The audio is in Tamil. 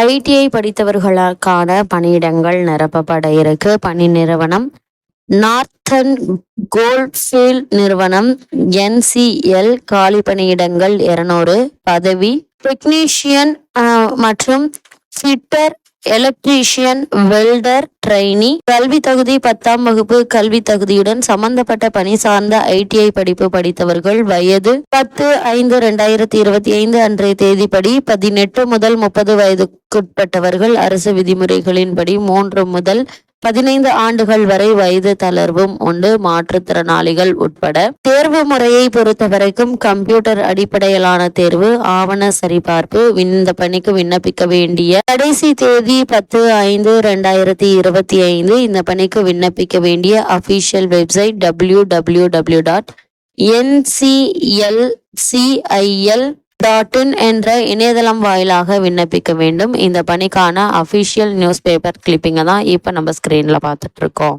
ஐடிஐ படித்தவர்களுக்கான பணியிடங்கள் நிரப்பப்பட இருக்கு. பணி நிறுவனம் நார்த்தன் கோல்ட்ஃபீல்ட் நிறுவனம் என்சிஎல் காலி பணியிடங்கள் இருநூறு பதவி. டெக்னீஷியன் மற்றும் ஃபிட்டர் எலக்ட்ரீஷியன் வெல்டர் ட்ரெய்னி கல்வி தகுதி பத்தாம் வகுப்பு கல்வி தகுதியுடன் சம்பந்தப்பட்ட பணி சார்ந்த ஐடிஐ படிப்பு படித்தவர்கள் வயது பத்து ஐந்து ரெண்டாயிரத்தி இருபத்தி ஐந்து அன்றைய தேதிப்படி பதினெட்டு முதல் முப்பது வயதுக்குட்பட்டவர்கள் அரசு விதிமுறைகளின்படி மூன்று முதல் பதினைந்து ஆண்டுகள் வரை வயது தளர்வும் உண்டு. மாற்றுத்திறனாளிகள் உட்பட தேர்வு முறையை பொறுத்தவரைக்கும் கம்ப்யூட்டர் அடிப்படையிலான தேர்வு ஆவண சரிபார்ப்பு இந்த பணிக்கு விண்ணப்பிக்க வேண்டிய கடைசி தேதி பத்து ஐந்து ரெண்டாயிரத்தி இருபத்தி ஐந்து இந்த பணிக்கு விண்ணப்பிக்க வேண்டிய official website W W W dot NCLCIL dot in என்ற இணையதளம் வாயிலாக விண்ணப்பிக்க வேண்டும். இந்த பணிக்கான அஃபிஷியல் நியூஸ் பேப்பர் கிளிப்பிங்கை தான் இப்போ நம்ம ஸ்க்ரீனில் பார்த்துட்ருக்கோம்